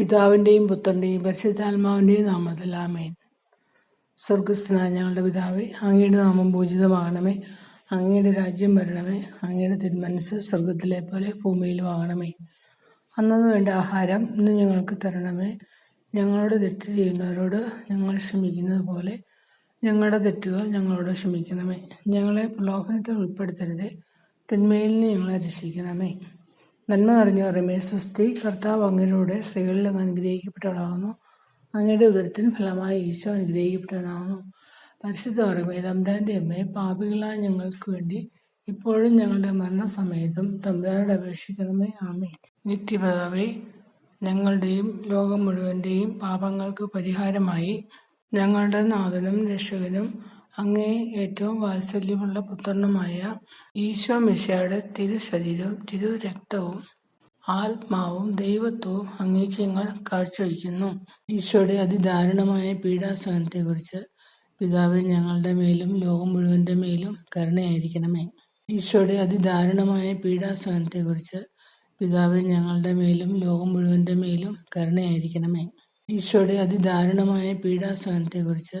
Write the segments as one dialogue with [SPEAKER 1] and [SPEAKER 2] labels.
[SPEAKER 1] പിതാവിന്റെയും പുത്രന്റെയും പരിശുദ്ധാത്മാവിന്റെയും നാമത്തിൽ ആമേൻ. സ്വർഗസ്ഥനായ ഞങ്ങളുടെ പിതാവേ അങ്ങയുടെ നാമം പൂജിതമാകണമേ. അങ്ങയുടെ രാജ്യം വരണമേ. അങ്ങയുടെ തിരുമനസ് സ്വർഗത്തിലെ പോലെ ഭൂമിയിലും ആകണമേ അന്നു വേണ്ട ആഹാരം ഇന്ന് ഞങ്ങൾക്ക് തരണമേ. ഞങ്ങളോട് തെറ്റ് ചെയ്യുന്നവരോട് ഞങ്ങൾ ക്ഷമിക്കുന്നത് പോലെ ഞങ്ങളുടെ തെറ്റുകൾ ഞങ്ങളോട് ക്ഷമിക്കണമേ. ഞങ്ങളെ പ്രലോഭനത്തിൽ ഉൾപ്പെടുത്തരുതേ. തിന്മയിൽ നിന്ന് ഞങ്ങളെ രക്ഷിക്കണമേ. നന്മ നിറഞ്ഞ അറിമേ സ്വസ്തി കർത്താവ് അങ്ങയിലൂടെ സ്ത്രീകളിൽ അങ്ങ് അനുഗ്രഹിക്കപ്പെട്ടവളാകുന്നു അങ്ങയുടെ ഉദരത്തിന് ഫലമായി ഈശോ അനുഗ്രഹിക്കപ്പെട്ടവനാകുന്നു പരിശുദ്ധ അറിമേ തമ്പുരാന്റെ അമ്മയെ പാപികളായ ഞങ്ങൾക്ക് വേണ്ടി ഇപ്പോഴും ഞങ്ങളുടെ മരണസമയത്തും തമ്പുരാനോട് അപേക്ഷിക്കണമേ. ആമേ നിത്യപിതാവേ ഞങ്ങളുടെയും ലോകം മുഴുവന്റെയും പാപങ്ങൾക്ക് പരിഹാരമായി ഞങ്ങളുടെ നാഥനും രക്ഷകനും അങ്ങേ ഏറ്റവും വാത്സല്യമുള്ള പുത്രനുമായ ഈശോ മിശിഹായുടെ തിരുശരീരവും തിരുരക്തവും ആത്മാവും ദൈവത്വവും അങ്ങേക്ക് ഞങ്ങൾ കാഴ്ചവെക്കുന്നു ഈശോയുടെ അതിദാരുണമായ പീഡാസഹനത്തെക്കുറിച്ച് പിതാവെ ഞങ്ങളുടെ മേലും ലോകം മുഴുവന്റെ മേലും കരുണയായിരിക്കണമേ. ഈശോയുടെ അതിദാരുണമായ പീഡാസഹനത്തെക്കുറിച്ച് പിതാവെ ഞങ്ങളുടെ മേലും ലോകം മുഴുവന്റെ മേലും കരുണയായിരിക്കണമേ. ഈശോയുടെ അതിദാരുണമായ പീഡാസഹനത്തെക്കുറിച്ച്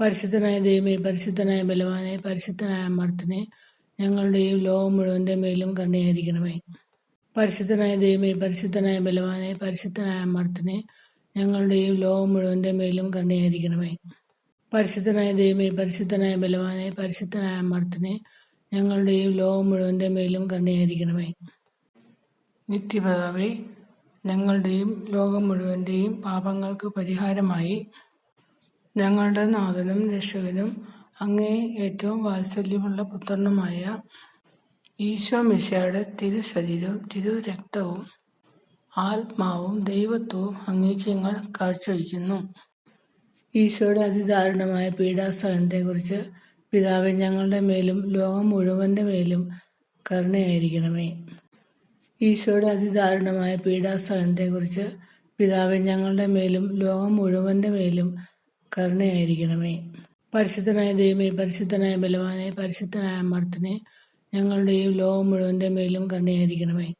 [SPEAKER 1] പരിശുദ്ധനായ ദൈവമേ പരിശുദ്ധനായ ബലവാനെ പരിശുദ്ധനായ അമർത്തിനെ ഞങ്ങളുടെയും ലോകം മുഴുവന്റെ മേലും കണ്ണിയായിരിക്കണമേ പരിശുദ്ധനായ ദൈവമേ പരിശുദ്ധനായ ബലവാനെ പരിശുദ്ധനായ അമർത്തിനെ ഞങ്ങളുടെയും ലോകം മുഴുവന്റെ മേലും കണ്ണിയായിരിക്കണമേ പരിശുദ്ധനായ ദൈവമേ പരിശുദ്ധനായ ബലവാനെ പരിശുദ്ധനായ അമർത്തിനെ ഞങ്ങളുടെയും ലോകം മുഴുവന്റെ മേലും കണ്ണിയായിരിക്കണമേ നിത്യപിതാവേ ഞങ്ങളുടെയും ലോകം മുഴുവന്റെയും പാപങ്ങൾക്ക് പരിഹാരമായി ഞങ്ങളുടെ നാഥനും രക്ഷകനും അങ്ങേ ഏറ്റവും വാത്സല്യമുള്ള പുത്രനുമായ ഈശോ മിശിഹായുടെ തിരുശരീരവും തിരുരക്തവും ആത്മാവും ദൈവത്വവും അങ്ങേക്ക് ഞങ്ങൾ കാഴ്ചവെക്കുന്നു ഈശോയുടെ അതിദാരുണമായ പീഡാസഹനത്തെക്കുറിച്ച് പിതാവെ ഞങ്ങളുടെ മേലും ലോകം മുഴുവന്റെ മേലും കരുണയായിരിക്കണമേ. ഈശോയുടെ അതിദാരുണമായ പീഡാസഹനത്തെക്കുറിച്ച് പിതാവെ ഞങ്ങളുടെ മേലും ലോകം മുഴുവന്റെ മേലും കരുണയായിരിക്കണമേ. പരിശുദ്ധനായ ദൈവമേ പരിശുദ്ധനായ ബലവാനെ പരിശുദ്ധനായ അമർത്തനെ ഞങ്ങളുടെയും ലോകം മുഴുവന്റെ മേലും കരുണയായിരിക്കണമേ.